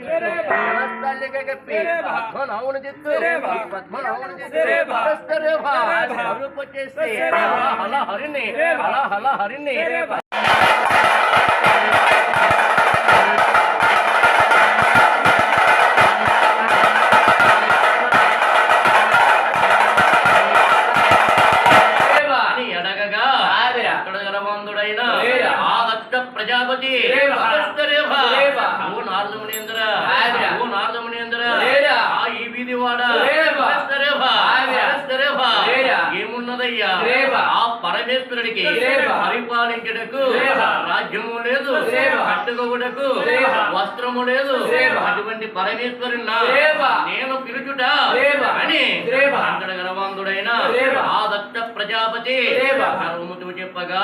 ಮನಸ್ಸಲ್ಲಿಗೆ ಪದ್ಮನಾಭನು ಜಿತ್ತು ಪದ್ಮನಾಭನು ಜಿತ್ತರೇ ಭಾರೂಪಚೇಸ್ತೆ ಹಲ ಹರಿಣಿ ಹಲ ಹಲ ಹರಿಣಿ ఎడగగా అక్కడ గరబంధుడైనా ప్రజాపతి. నారదమునేంద్ర. ఆ ఈ వీధి వాడ ఏమున్నదయ్యా? ఆ పరమేశ్వరుడికి పరిపాలించడకు రాజ్యము లేదు. కట్టుకోవడకు వస్త్రము లేదు. అటువంటి పరమేశ్వరుని నేను పిలుచుట అని అక్కడ ఆ దత్త ప్రజాపతి సర్వముతో చెప్పగా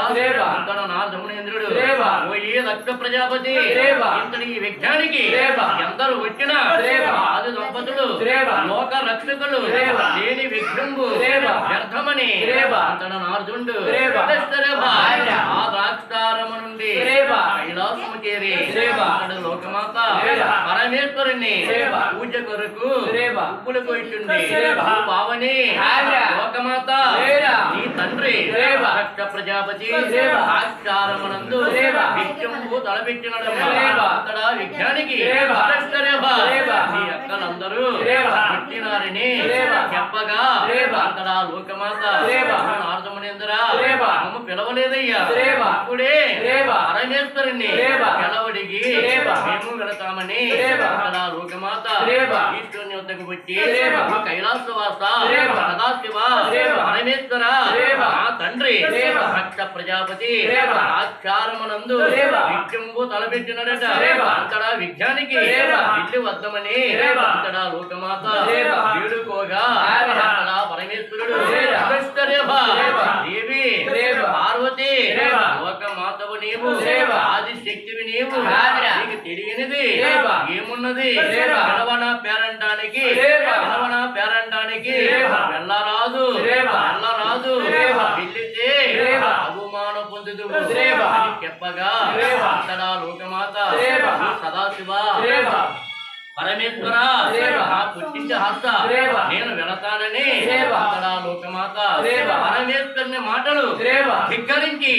ప్రజాపతి. ఇంతటి ఈ విజ్ఞానికి ఎందరు వచ్చినా ఆది దంపతులు లోక రక్షకులు దేని విఘ్నంబు వ్యర్థమని అంతట నారదుండు ఆ ద్రాక్షారము నుండి కైలాసము చేరి లోకమాత పరమేశ్వరుని పూజ కొరకు ఉప్పులు కొయిచుండి పావని లోకమాత నీ తండ్రి దక్ష ప్రజాపతి సాక్షారమునందు విద్యంబు తలపెట్టినడు. అక్కడ విజ్ఞానికి. నీ అక్కలందరూ పుట్టినారని చెప్పగా అక్కడ లోకమాత నారదమునేంద్ర పిలవలేదయ్యా. ఇప్పుడే పరమేశ్వరుని పిలవడిగి మేము వెళతామని లోకమాత ఈశ్వరుని వద్దకు వచ్చి కైలాస వాస సదాశివ పరమేశ్వర ఆ తండ్రి భక్త ప్రజాపతి సాక్షారమునందు విద్యంబు తలపెట్టినడట. అంతడా విజ్ఞానికి ఇల్లు వద్దమని అంతడా లోకమాత వేడుకోగా అక్కడ పరమేశ్వరుడు కృష్ణరేభ దేవి పార్వతి లోకమాతవు నీవు ఆది శక్తివి నీవు నీకు తెలియనిది ఏమున్నది పిలవన పేరంటానికి పిలవన పేరంటానికి వెళ్ళరాదు. వెళ్ళరాదు. వెళ్ళితే అవమానం పొందుదు అని చెప్పగా అక్కడ లోకమాత సదాశివ. పరమేశ్వర పుట్టింటి హస్త. నేను వెళతానని లోకమాత. పరమేశ్వరుని మాటలు ధిక్కరించి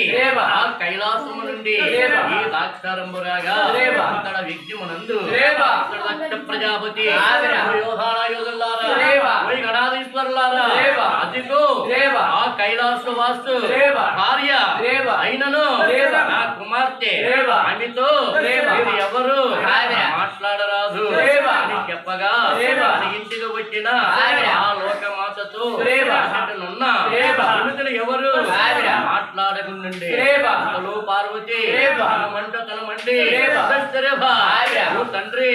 ఆ కైలాసము నుండి ఈ దాక్షారంభురాగా అక్కడ విద్యమునందు దక్ష ప్రజాపతి యోధానాయోధులారా గణాధీశ్వరులారా అదిగో ఆ కైలాస వాస్తు. భార్య. అయినను. నా కుమార్తె. ఆమెతో మీరు ఎవరు? మాట్లాడరాదు. అని చెప్పగా అని ఇంటికి వచ్చిన ఆ లోకమాతతో ఎవరు? మాట్లాడకుండండి. పార్వతి. ఓ తండ్రి.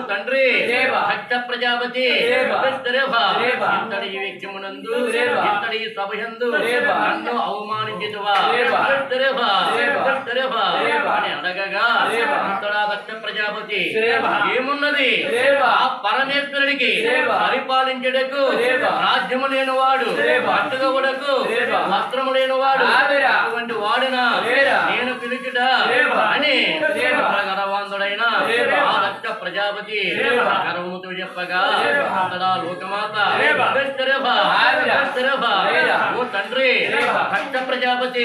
తండ్రి. భక్త ప్రజాపతి. ఇంతటి ఈ వ్యక్తిమునందు ఇంతటి ఈ సభయందు నన్ను అవమానించుదువా. అని అడగగా అంతటా దక్ష ప్రజాపతి. ఏమున్నది? ఆ పరమేశ్వరుడికి పరిపాలించడకు రాజ్యము లేనివాడు పట్టుకోవడకు వస్త్రము లేనివాడు అటువంటి వాడునా? అని గర్వాంధుడైన ఆ ప్రజాపతి గర్వముతో చెప్పగా అంతటా లోకమాత. ఓ తండ్రి భక్త ప్రజాపతి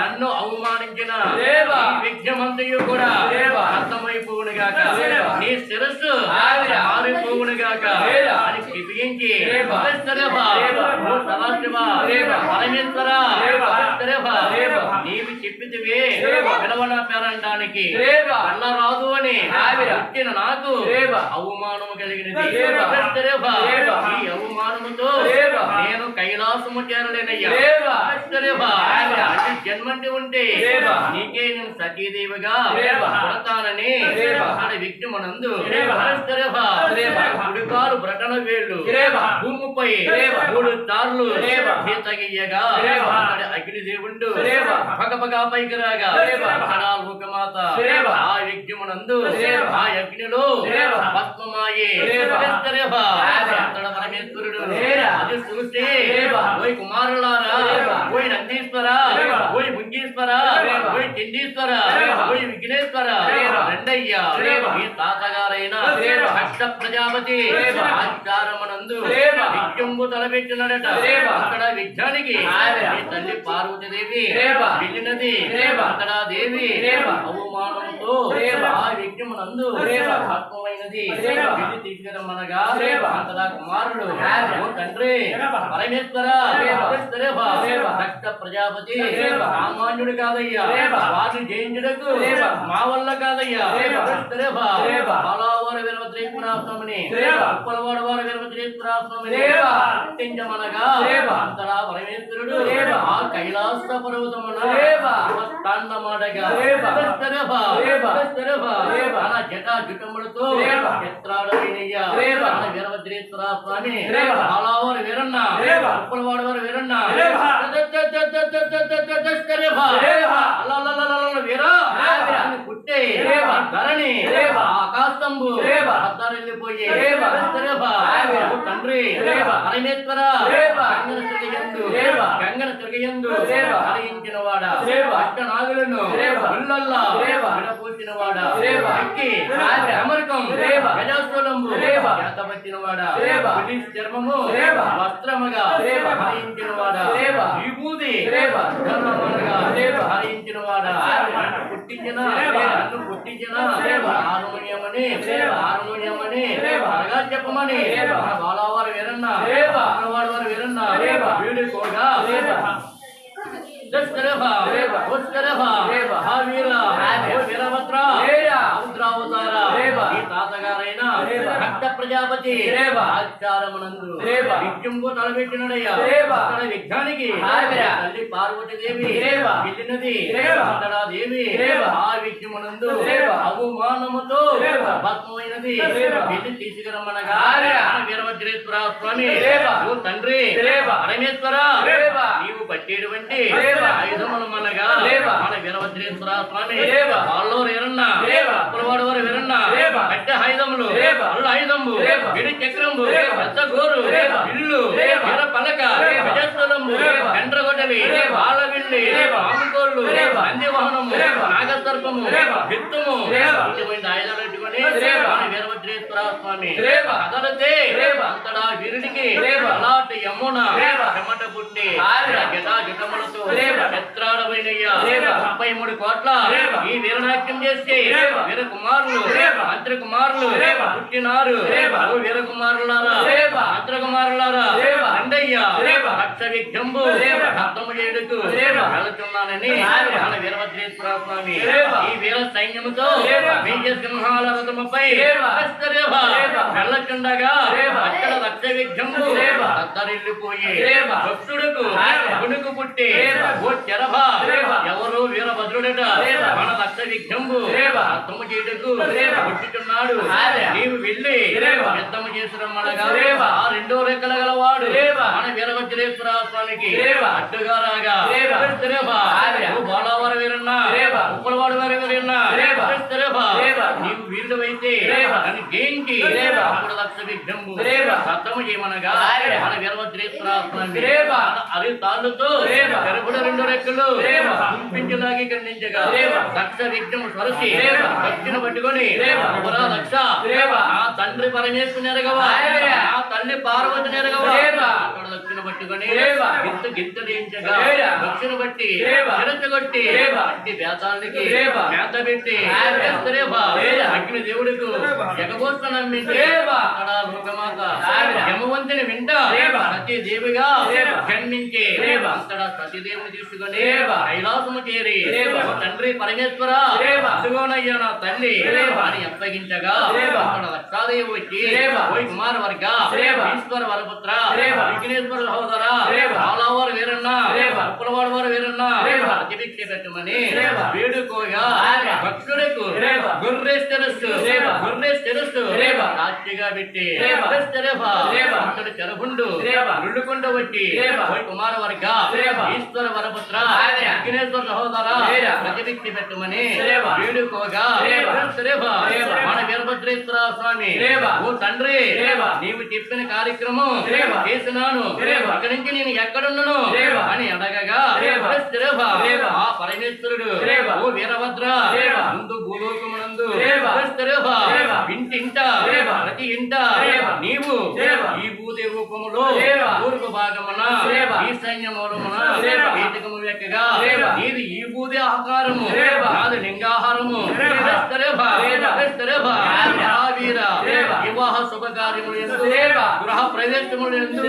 నన్ను అవమానించిన విఘ్నమంతయు కూడా అర్థమైపోవును గాక నీ శిరస్సు మారిపోవును గాక అని సదాశివ పరమేశ్వర. నీవు చెప్పితివే. పిలవన పేరంటానికి రాదు అని పుట్టిన నాకు అవమానము కలిగినది. ఈ అవమానముతో నేను కైలాసము చేరలేనయ్యా. జన్మంటి ఉంటే నీకే నేను సతీదేవిగా పుడతానని అక్కడ విఘ్నమునందు. ఉడికాలు బ్రటన వేళ్ళు. భూమిపై. మూడు తార్లు రేవ. తగియగా రేవ. అగ్నిదేవుండు. పగపగా పైకి రాగా. లోకమాత. ఆ రేవ. ఆ యజ్ఞులు. పద్మమాయే పరమేశ్వరుడు. అది చూస్తే. ఓయ్ కుమారులారా. ఓయ్ నందీశ్వర. ఓయ్ ముంగీశ్వర. ఓయ్ చండీశ్వర రేవ. ఓయ్ విఘ్నేశ్వర. రెండయ్యా. మీ తాతగారైన. భక్త ప్రజాపతి. ఆచారమనందు. విద్యంబు తలపెట్టినడట. అక్కడ విజ్ఞానికి ఆవిడ. మీ తల్లి పార్వతీదేవి రేవ. వెళ్ళినది దేవి రేవ. ఆత్మమైనది. తీసుకురమ్మనగా. అంతదా కుమారుడు. తండ్రి. పరమేశ్వర. ప్రజాపతి. సామాన్యుడు కాదయ్యా. వారిని జయించుటకు రేవ. మా వల్ల కాదయ్యా. బాలావారు. ఉప్పలవాడు వారు. పుట్టించమనగా. అంతరా పరమేశ్వరుడు. ఆ కైలాస పర్వతమున రేవ. తాండమాడగా తన జటా జుటములతో. చిత్రాడైనయ్యా వీరభద్రేశ్వర స్వామి. బాలావారు వీరన్న. ఉప్పలవాడు వారు వీరన్న పుట్టే. ధరణి. ఆకాశంబు. ఓ తండ్రి. పరమేశ్వర గంగన తిరగయందు. హరించిన వాడ రేవ. అష్ట నాగులను రేవ. ఉల్లల్లా. విడపూసిన వాడ రేవ. అమరకం. గజాసులంబు. చేతపట్టిన వాడ చర్మము. వస్త్రముగా వాడ రేవ. హరించిన వాడ పుట్టించిన. నన్ను పుట్టించిన. హార్మోనియమని. హార్మోనియమని. త్వరగా చెప్పమని రేవ. వీరన్న. వాడు వారు వీరన్న రేవ. వీడుకోగా తాతగారైన. భక్త ప్రజాపతి. ఆచారమునందు తలబెట్టినడయ్యా రేవ. అక్కడ ఆవిడ. తల్లి పార్వతీదేవి రేవ. వెళ్ళినది దేవి. ఆ విద్యమునందు రేవ. అవమానముతో. భస్మమైనది. వెళ్ళి తీసుకురమ్మనగా వీరభద్రేశ్వర స్వామి తండ్రి. పరమేశ్వర. నీవు పట్టేటువంటి ఆయుధములు మనగా. మన వీరభద్రేశ్వర స్వామి వీరన్న రేవ. కట్టె ఆయుధములు రేవ. అల్లు. విడి. పెద్ద గోరు. ఇల్లు. వీర పలక. గండ్రగొడ్డలి రేవ. బాలవిల్లి. ఆముకోళ్ళు. నందివాహనము రేవ. నాగసర్పము రేవ. విత్తుము రేవ. ఇటువంటి ఆయుధాలు పెట్టుకొని రేవ. మన వీరభద్రేశ్వర స్వామి రేవ. కదలితే రేవ. అంతటా వీరుడికి రేవ. అలాంటి యమున రేవ. చెమట పుట్టి ఆవిడ. జటా జటములతో రేవ. చిత్రాడమైనయ్యా రేవ. ముప్పై మూడు కోట్ల. ఈ వీరనాట్యం చేసి రేవ. వీర కుమారులు. మంత్రి కుమారులు. పుట్టినారు వీర కుమారులారా. మంత్ర కుమారులారా రేవ. భక్త విఘ్నంబు. అర్థము. వెళుతున్నానని వీరభద్రేశ్వర స్వామి. ఈ వీర సైన్యముతో. వెళ్ళకుండగా. అక్కడ రక్త. అద్దరిల్లిపోయి. భక్తుడుకు పుట్టి. ఓ చెరభ. ఎవరు వీరభద్రుడట విఘ్నంబు. అర్థము చేయుటకు ఆవిడ. నీవు వెళ్ళి రేవ. యుద్ధము రేవ. ఆ రెండో రెక్కల గలవాడు రేవ. మన వీరభద్రేశ్వర స్వామికి రేవ. అడ్డుగా రాగా బాలవార వీరన్న రేవ. ఉప్పలవాడు వారి వీరన్న. నీవు వీరుడవైతే జయించి. అప్పుడు. సత్తము చేయమనగా. మన వీరభద్రేశ్వర. అది తాళ్ళుతో రెండు రెక్కలు ఖండించగా. దక్ష విఘ్నము స్వరసి. భక్తిని పట్టుకొని. ఆ తండ్రి పరమేశ్వరు. ఆ తల్లి పార్వతి దక్షిణ పట్టుకొని. గిత్తు రేవ. దక్షిణ బట్టి రేవ. చిరచగొట్టి రేవ. అట్టి వేతాలకి రేవ. మేత పెట్టి అగ్ని దేవుడుకు లోకమాత ఆవిడ. యమవంతిని వింట. సతీ దేవిగా. జన్మించి. అక్కడ సతీదేవిని తీసుకొని రేవ. కైలాసము చేరి తండ్రి పరమేశ్వర. ఇదిగోనయ్యా నా తల్లి. అని అప్పగించగా. అక్కడ లక్షాదేవి వచ్చి కుమార వర్గ. ఈశ్వర వరపుత్ర. విఘ్నేశ్వర సహోదర రేవ. ఆలవారు వీరన్న రేవ. ఉప్పలవాడు వారు వీరన్న పెట్టి. అతడు చెరబుండు కుమార వర్గ. ఈశ్వర వరపుత్ర సహోదర. ప్రతిభిక్తి పెట్టుమని. వేడుకోగా. మన వీరభద్రేశ్వర స్వామి. ఓ తండ్రి. నీవు చెప్పిన కార్యక్రమం. చేసినాను. ఇక్కడి నుంచి నేను ఎక్కడున్నాను. అని అడగగా. ఆ పరమేశ్వరుడు. ఓ వీరభద్ర. ముందు భూలోకమునందు. ఇంటింట. ప్రతి ఇంట. నీవు. ఈ భూదే రూపములో రేవ. తూర్పు భాగమున రేవ. ఈ సైన్యమూలమున రేవ. కీటకము వెక్కగా రేవ. నీది ఈ భూదే ఆకారము. నాది శుభకార్యములు ఎందు. గృహ ప్రవేశములు ఎందు.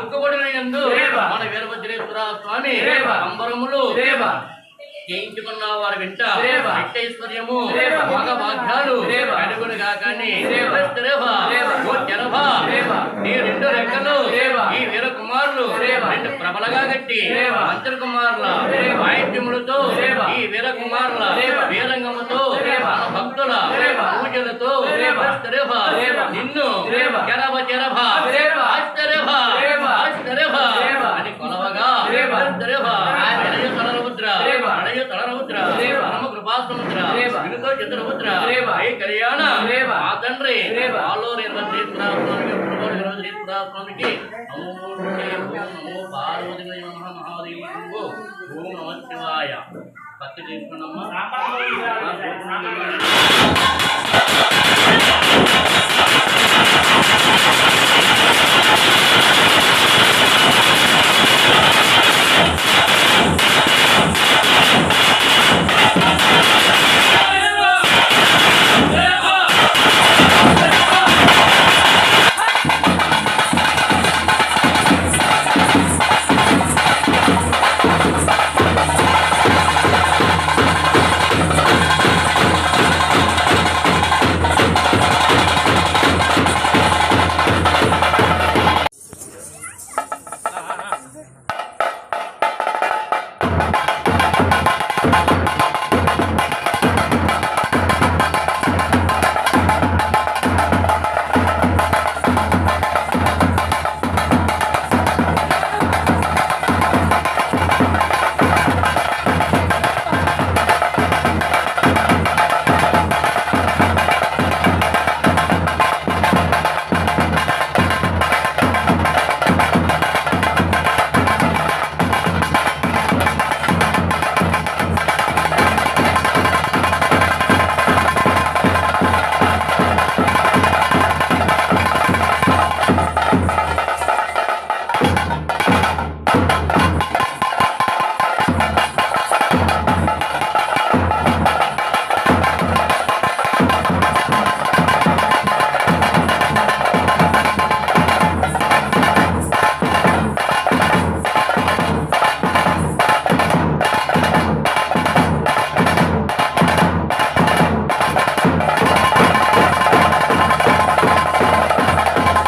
దుఃఖపడిన ఎందు. మన వీరభద్రేశ్వర స్వామి. అంబరములు చేయించుకున్న వారి వెంట. ఐశ్వర్యము రేవ. మగ భాగ్యాలు రేవ. అడుగునుగా కానీ. నీ రెండు రెక్కలు. ఈ వీర కుమారులు. రెండు ప్రబలగా రేవ. మంత్ర కుమారుల. వాయిద్యములతో. ఈ వీర కుమారుల. వీరంగముతో భక్తుల. పూజలతో. నిన్ను. జరభ జరభ. ఆశ్చర్యభ. ఆశ్చర్యభ. అని కొలవగా రేవ. ಉಪಾಸಮುದ್ರ ಇದುಕೋ ಚತುರ್ಮುದ್ರ ಐ ಕಲ್ಯಾಣ ಆ తండ్రి ఆలోని ఇరవై స్వామికి నమో పార్వతి మహాదేవి ఓం నమ శివాయ భక్తి చేసుకున్నామ్మా